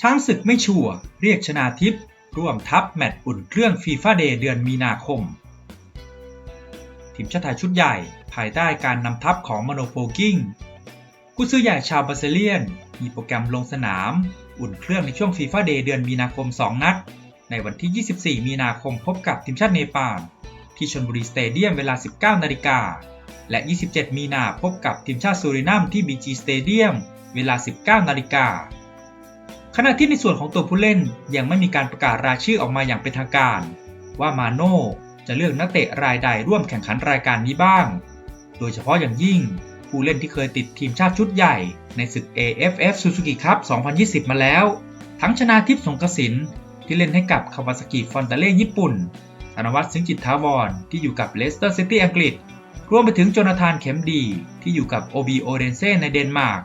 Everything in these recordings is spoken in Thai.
ช้างศึกไม่ชัวเรียกชนาทิพย์ร่วมทัพแมตช์อุ่นเครื่องฟีฟ่าเดย์เดือนมีนาคม ทีมชาติไทยชุดใหญ่ภายใต้การนำทัพของมโนโปกิ้งกุซือใหญ่ชาวบราซิเลียน มีโปรแกรมลงสนาม อุ่นเครื่องในช่วงฟีฟ่าเดย์เดือนมีนาคม 2 นัด ในวันที่ 24 มีนาคมพบกับทีมชาติเนปาลที่ชลบุรีสเตเดียมเวลา 19 นาฬิกา และ 27 มีนาพบกับทีมชาติซูรินัมที่บีจีสเตเดียมเวลา 19 นาฬิกา ขณะที่ในส่วนของตัวผู้เล่นยังไม่มีการประกาศรายชื่อออกมาอย่างเป็นทางการ ว่ามาโน่จะเลือกนักเตะรายใดร่วมแข่งขันรายการนี้บ้าง โดยเฉพาะอย่างยิ่งผู้เล่นที่เคยติดทีมชาติชุดใหญ่ในศึก AFF Suzuki Cup 2020 มาแล้ว ทั้งชนาทิพย์สงกสินที่เล่นให้กับคาวาซากิฟอนตาเล่ญี่ปุ่นธนวัฒน์ซึ่งจิตทาวรที่อยู่กับเลสเตอร์ซิตี้อังกฤษ รวมไปถึงโจนาธานเข็มดีที่อยู่กับโอบีโอเดนเซ่ในเดนมาร์ก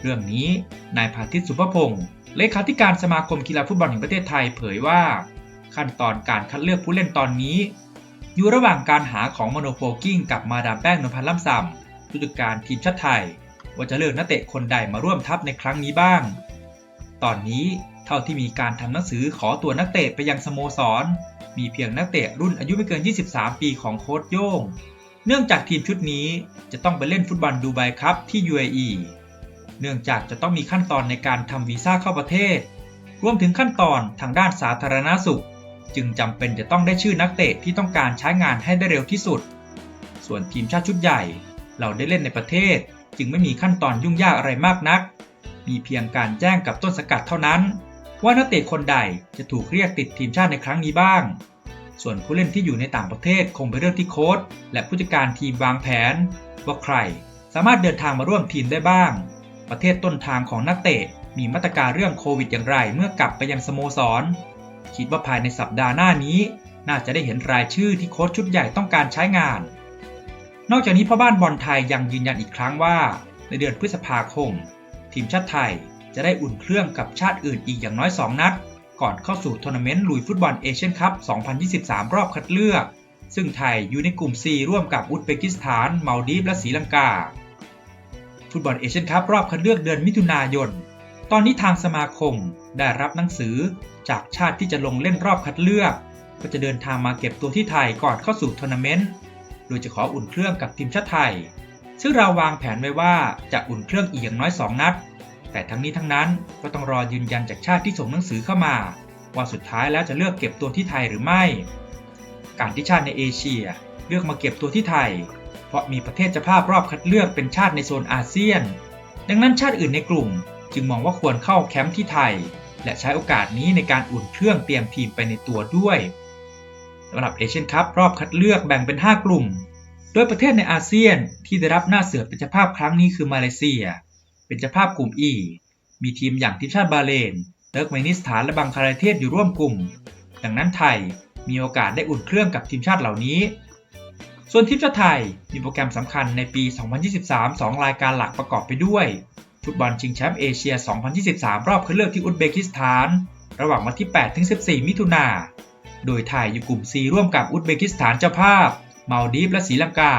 เรื่องนี้นายพาทิตสุภพงศ์เลขาธิการสมาคมกีฬาฟุตบอลแห่งประเทศไทยเผยว่า ขั้นตอนการคัดเลือกผู้เล่นตอนนี้ อยู่ระหว่างการหาของมโนโปกิ้งกับมาดามแป้งนพันธ์ล่ำซำผู้จัดการทีมชาติไทย ว่าจะเลือกนักเตะคนใดมาร่วมทัพในครั้งนี้บ้าง ตอนนี้เท่าที่มีการทำหนังสือขอตัวนักเตะไปยังสโมสร มีเพียงนักเตะรุ่นอายุไม่เกิน 23 ปีของโค้ชโย่ง เนื่องจากทีมชุดนี้จะต้องไปเล่นฟุตบอลดูไบครับที่ UAE เนื่องจากจะต้องมีขั้นตอนในการทำวีซ่าเข้าประเทศ รวมถึงขั้นตอนทางด้านสาธารณาสุข จึงจำเป็นจะต้องได้ชื่อนักเตะที่ต้องการใช้งานให้ได้เร็วที่สุด ส่วนทีมชาติชุดใหญ่ เราได้เล่นในประเทศ จึงไม่มีขั้นตอนยุ่งยากอะไรมากนัก มีเพียงการแจ้งกับต้นสกัดเท่านั้น ว่านักเตะคนใดจะถูกเรียกติดทีมชาติในครั้งนี้บ้าง ส่วนผู้เล่นที่อยู่ในต่างประเทศคงเป็นเรื่องที่โค้ชและผู้จัดการทีมวางแผน ว่าใครสามารถเดินทางมาร่วมทีมได้บ้าง ประเทศต้นทางของนักเตะมีมาตรการเรื่องโควิดอย่างไรเมื่อกลับไปยังสโมสร คิดว่าภายในสัปดาห์หน้านี้ น่าจะได้เห็นรายชื่อที่โค้ชชุดใหญ่ต้องการใช้งาน นอกจากนี้พ่อบ้านบอลไทยยังยืนยันอีกครั้งว่า ในเดือนพฤษภาคม ทีมชาติไทยจะได้อุ่นเครื่องกับชาติอื่นอีกอย่างน้อย 2 นัด ก่อนเข้าสู่ทัวร์นาเมนต์ลุยฟุตบอลเอเชียนคัพ 2023 รอบคัดเลือก ซึ่งไทยอยู่ในกลุ่ม C ร่วมกับอุซเบกิสถาน มาลดีฟและศรีลังกา ฟุตบอลเอเชียนคัพรอบคัดเลือกเดือนมิถุนายน ตอนนี้ทางสมาคมได้รับหนังสือจากชาติที่จะลงเล่นรอบคัดเลือก ก็จะเดินทางมาเก็บตัวที่ไทยก่อนเข้าสู่ทัวร์นาเมนต์ โดยจะขออุ่นเครื่องกับทีมชาติไทย ซึ่งเราวางแผนไว้ว่าจะอุ่นเครื่องอีกอย่างน้อย 2 นัด แต่ทั้งนี้ทั้งนั้นก็ต้องรอยืนยันจากชาติที่ส่งหนังสือเข้ามา ว่าสุดท้ายแล้วจะเลือกเก็บตัวที่ไทยหรือไม่ การที่ชาติในเอเชียเลือกมาเก็บตัวที่ไทย ราะมีประเทศเจ้าภาพรอบคัดเลือกเป็นชาติในโซนอาเซียน ดังนั้นชาติอื่นในกลุ่ม จึงมองว่าควรเข้าแคมป์ที่ไทย และใช้โอกาสนี้ในการอุ่นเครื่องเตรียมทีมไปในตัวด้วยสำหรับเอเชียนคัพรอบคัดเลือกแบ่งเป็น 5 กลุ่ม โดยประเทศในอาเซียนที่ได้รับหน้าเสือเป็นเจ้าภาพครั้งนี้คือมาเลเซีย เป็นเจ้าภาพกลุ่ม E มีทีมอย่างทีมชาติบาเรนเติร์กเมนิสถานและบังคลาเทศอยู่ร่วมกลุ่ม ดังนั้นไทยมีโอกาสได้อุ่นเครื่องกับทีมชาติเหล่านี้ ส่วนทีมชาติไทยมีโปรแกรมสำคัญในปี 2023 2 รายการหลักประกอบไปด้วย ฟุตบอลชิงแชมป์เอเชีย 2023 รอบคัดเลือกที่อุซเบกิสถาน ระหว่างวันที่ 8 ถึง 14 มิถุนา โดยไทยอยู่กลุ่ม C ร่วมกับอุซเบกิสถานเจ้าภาพ มาลดีฟและศรีลังกา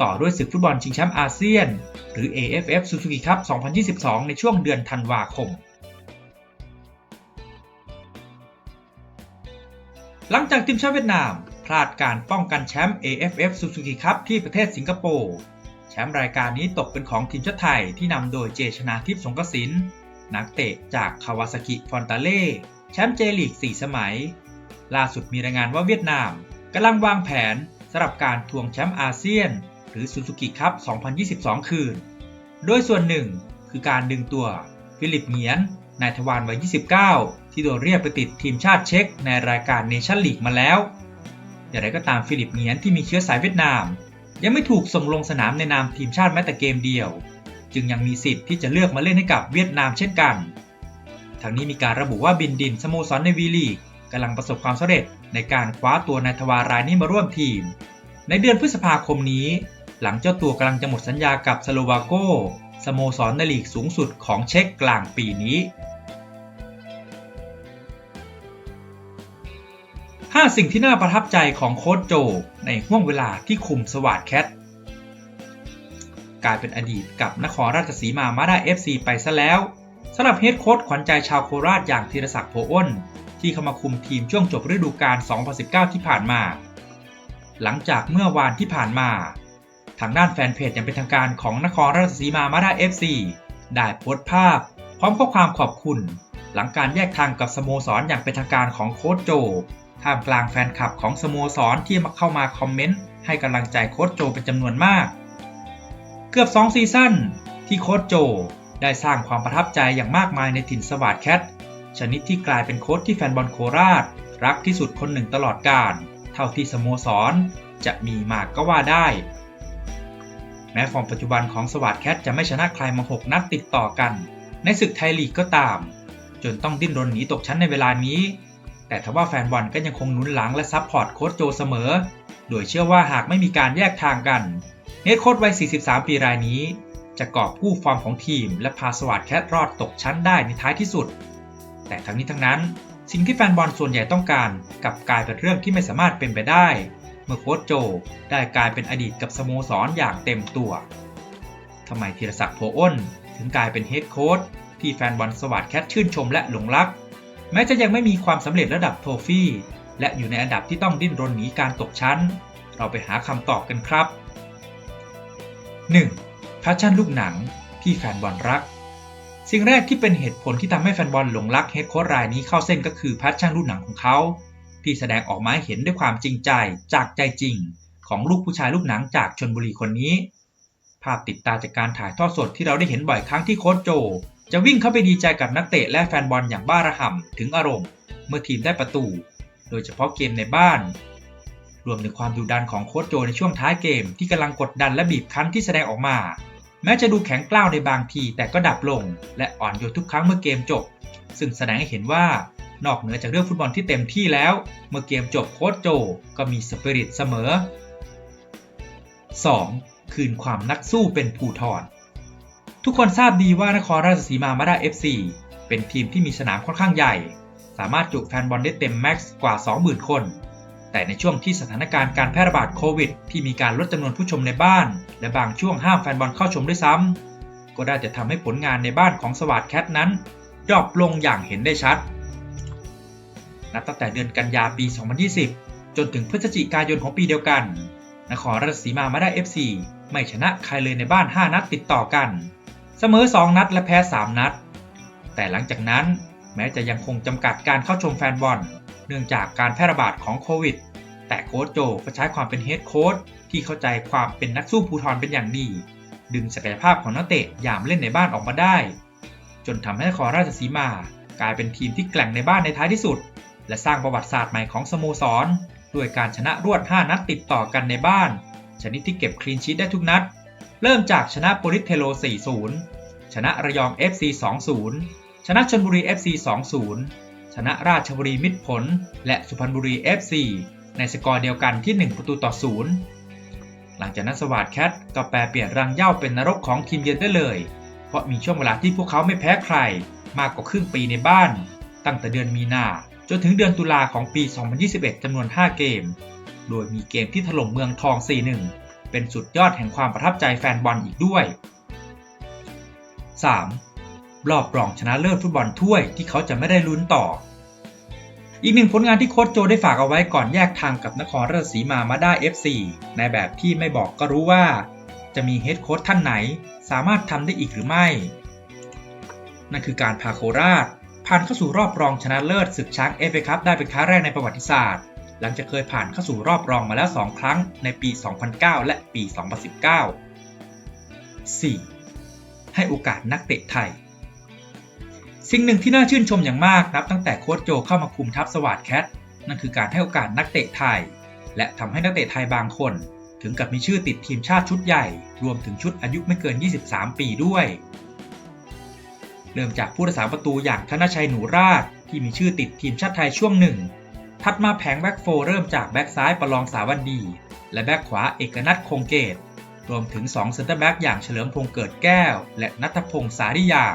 ต่อด้วยศึกฟุตบอลชิงแชมป์อาเซียน หรือ AFF Suzuki Cup 2022 ในช่วงเดือนธันวาคมหลังจากทีมชาติเวียดนาม พลาดการป้องกันแชมป์ AFF Suzuki Cup ที่ประเทศสิงคโปร์แชมป์รายการนี้ตกเป็นของทีมชาติไทยที่นำโดยเจชนาทิพย์สงกสินนักเตะจากคาวาซากิฟอนตาเล่แชมป์เจลีก 4 สมัย ล่าสุดมีรายงานว่าเวียดนามกำลังวางแผนสำหรับการทวงแชมป์อาเซียน หรือซูซูกิคัพ 2022 คืน โดยส่วนหนึ่งคือการดึงตัว ฟิลิปเงียน นายทวารวัย 29 ที่โดนเรียกไปติดทีมชาติเช็กในรายการเนชั่นลีกมาแล้ว อย่างไรก็ตามฟิลิปเงียนที่มีเชื้อสายเวียดนาม ยังไม่ถูกส่งลงสนามในนามทีมชาติแม้แต่เกมเดียว จึงยังมีสิทธิ์ที่จะเลือกมาเล่นให้กับเวียดนามเช่นกันทางนี้มีการระบุว่าบินดินสโมสรในวีลีกกำลังประสบความสำเร็จในการคว้าตัวนายทวารายนี้มาร่วมทีม ในเดือนพฤษภาคมนี้ หลังเจ้าตัวกำลังจะหมดสัญญากับสโลวาโกสโมสรในลีกสูงสุดของเช็กกลางปีนี้ 5 สิ่งที่น่าประทับใจของโค้ชโจ ในห่วงเวลาที่คุมสวาดแคทกลายเป็นอดีตกับนครราชสีมามาได้ FC ไปซะแล้วสำหรับเฮดโค้ชขวัญใจชาวโคราชอย่างธีรศักดิ์โพอ้น ที่เข้ามาคุมทีมช่วงจบฤดูกาล 2019 ที่ผ่านมา หลังจากเมื่อวานที่ผ่านมา ทางด้านแฟนเพจอย่างเป็นทางการของนครราชสีมามาด้า FC ได้โพสต์ภาพ พร้อมข้อความขอบคุณ หลังการแยกทางกับสโมสรอย่างเป็นทางการของโค้ชโจ ท่ามกลางแฟนคลับของสโมสรที่มาเข้ามาคอมเมนต์ให้กำลังใจโค้ชโจเป็นจำนวนมาก เกือบ 2 ซีซั่นที่โค้ชโจได้สร้างความประทับใจอย่างมากมายในถิ่นสวัสดแคทชนิดที่กลายเป็นโค้ชที่แฟนบอลโคราช รักที่สุดคนหนึ่งตลอดกาลเท่าที่สโมสร จะมีมากก็ว่าได้ แม้ฟอร์มปัจจุบันของสวัสดแคทจะไม่ชนะใครมา 6 นัดติดต่อกัน ในศึกไทยลีกก็ตาม จนต้องดิ้นรนหนีตกชั้นในเวลานี้ แต่ทว่าแฟนบอลก็ยังคงหนุนหลังและซัพพอร์ตโค้ชโจเสมอ โดยเชื่อว่าหากไม่มีการแยกทางกันเฮดโค้ชวัย 43 ปีรายนี้ จะกอบกู้ฟอร์มของทีม และพาสวัสดแคทรอดตกชั้นได้ในท้ายที่สุด แต่ทั้งนี้ทั้งนั้นสิ่งที่แฟนบอลส่วนใหญ่ต้องการกลับกลายเป็นเรื่องที่ไม่สามารถเป็นไปได้ เมื่อโค้ชโจได้กลายเป็นอดีตกับสโมสรอย่างเต็มตัวทำไมธีรศักดิ์โพอ้น ถึงกลายเป็นเฮดโค้ชที่แฟนบอลสวัสดแคทชื่นชมและหลงรัก แม้จะยังไม่มีความสำเร็จระดับโทฟี่ และอยู่ในอันดับที่ต้องดิ้นรนหนีการตกชั้น เราไปหาคำตอบกันครับ 1. แพชชั่นลูกหนังที่แฟนบอลรัก สิ่งแรกที่เป็นเหตุผลที่ทำให้แฟนบอลหลงรักเฮดโค้ชรายนี้เข้าเส้นก็คือแพชชั่นลูกหนังของเขาที่แสดงออกมาเห็นด้วยความจริงใจจากใจจริง ของลูกผู้ชายลูกหนังจากชนบุรีคนนี้ ภาพติดตาจากการถ่ายทอดสดที่เราได้เห็นบ่อยครั้งที่โค้ชโจ จะวิ่งเข้าไปดีใจกับนักเตะและแฟนบอลอย่างบ้าระห่ำถึงอารมณ์ เมื่อทีมได้ประตู โดยเฉพาะเกมในบ้าน รวมถึงความดุดันของโค้ชโจในช่วงท้ายเกมที่กำลังกดดันและบีบคั้นที่แสดงออกมา แม้จะดูแข็งกล้าวในบางทีแต่ก็ดับลง และอ่อนโยนทุกครั้งเมื่อเกมจบ ซึ่งแสดงให้เห็นว่านอกเหนือจากเรื่องฟุตบอลที่เต็มที่แล้ว เมื่อเกมจบโค้ชโจก็มีสปิริตเสมอ 2. คืนความนักสู้เป็นภูทร ทุกคนทราบดีว่านครราชสีมามาด้า FC เป็นทีมที่มีสนามค่อนข้างใหญ่ สามารถจุแฟนบอลได้เต็มแม็กซ์กว่า 20,000 คน แต่ในช่วงที่สถานการณ์การแพร่ระบาดโควิด ที่มีการลดจำนวนผู้ชมในบ้าน และบางช่วงห้ามแฟนบอลเข้าชมด้วยซ้ำก็ได้จะทำให้ผลงานในบ้านของสวัสดแคทนั้นดรอปลงอย่างเห็นได้ชัด นับตั้งแต่เดือนกันยาปี 2020 จนถึงพฤศจิกายนของปีเดียวกัน นครราชสีมามาได้ FC ไม่ชนะใครเลยในบ้าน 5 นัดติดต่อกัน เสมอ 2 นัดและแพ้ 3 นัด แต่หลังจากนั้นแม้จะยังคงจำกัดการเข้าชมแฟนบอล เนื่องจากการแพร่ระบาดของโควิด แต่โค้ชโจก็ใช้ความเป็นเฮดโค้ชที่เข้าใจความเป็นนักสู้ภูทรเป็นอย่างดี ดึงศักยภาพของนักเตะยามเล่นในบ้านออกมาได้ จนทำให้ครราชสีมากลายเป็นทีมที่แกร่งในบ้านในท้ายที่สุด และสร้างประวัติศาสตร์ใหม่ของสโมสร ด้วยการชนะรวด 5 นัดติดต่อกันในบ้าน ชนิดที่เก็บคลีนชีตได้ทุกนัด เริ่มจากชนะโปริสเทโล 4-0 ชนะระยอง FC 2-0 ชนะชลบุรี FC 2-0 ชนะราชบุรีมิตรผล และสุพรรณบุรี FC ในสกอร์เดียวกันที่ 1 ประตูต่อ 0 หลังจากนั้นสวัสดแคทก็แปลเปลี่ยนรังเย้าเป็นนรกของทีมเยือนได้เลย เพราะมีช่วงเวลาที่พวกเขาไม่แพ้ใคร มากกว่าครึ่งปีในบ้าน ตั้งแต่เดือนมีนาจนถึงเดือนตุลาของปี 2021จำนวน 5 เกม โดยมีเกมที่ถล่มเมืองทอง 4-1 เป็นสุดยอดแห่งความประทับใจแฟนบอลอีกด้วย 3. รอบรองชนะเลิศฟุตบอลถ้วยที่เขาจะไม่ได้ลุ้นต่อ อีกหนึ่งผลงานที่โค้ชโจได้ฝากเอาไว้ก่อนแยกทางกับนครราชสีมามาได้ FC ในแบบที่ไม่บอกก็รู้ว่า จะมีเฮดโค้ชท่านไหน สามารถทำได้อีกหรือไม่ นั่นคือการพาโคราชผ่านเข้าสู่รอบรองชนะเลิศศึกช้างเอฟเอคัพได้เป็นครั้งแรกในประวัติศาสตร์ หลังจากเคยผ่านเข้าสู่รอบรองมาแล้ว 2 ครั้งในปี 2009 และปี 2019 4. ให้โอกาสนักเตะไทย สิ่งหนึ่งที่น่าชื่นชมอย่างมากนับตั้งแต่โค้ชโจเข้ามาคุมทัพสวัสดแคทนั่นคือการให้โอกาสนักเตะไทย และทำให้นักเตะไทยบางคน ถึงกับมีชื่อติดทีมชาติชุดใหญ่ รวมถึงชุดอายุไม่เกิน 23 ปีด้วย เริ่มจากผู้รักษาประตูอย่างธนชัยหนูราชที่มีชื่อติดทีมชาติไทยช่วงหนึ่ง ถัดมาแผงแบ็กโฟร์เริ่มจากแบ็กซ้ายประลองสาวันดี และแบ็กขวาเอกนัทคงเกต รวมถึง2เซนเตอร์แบ็กอย่างเฉลิมพงษ์เกิดแก้ว และนัทพงษ์สาริยา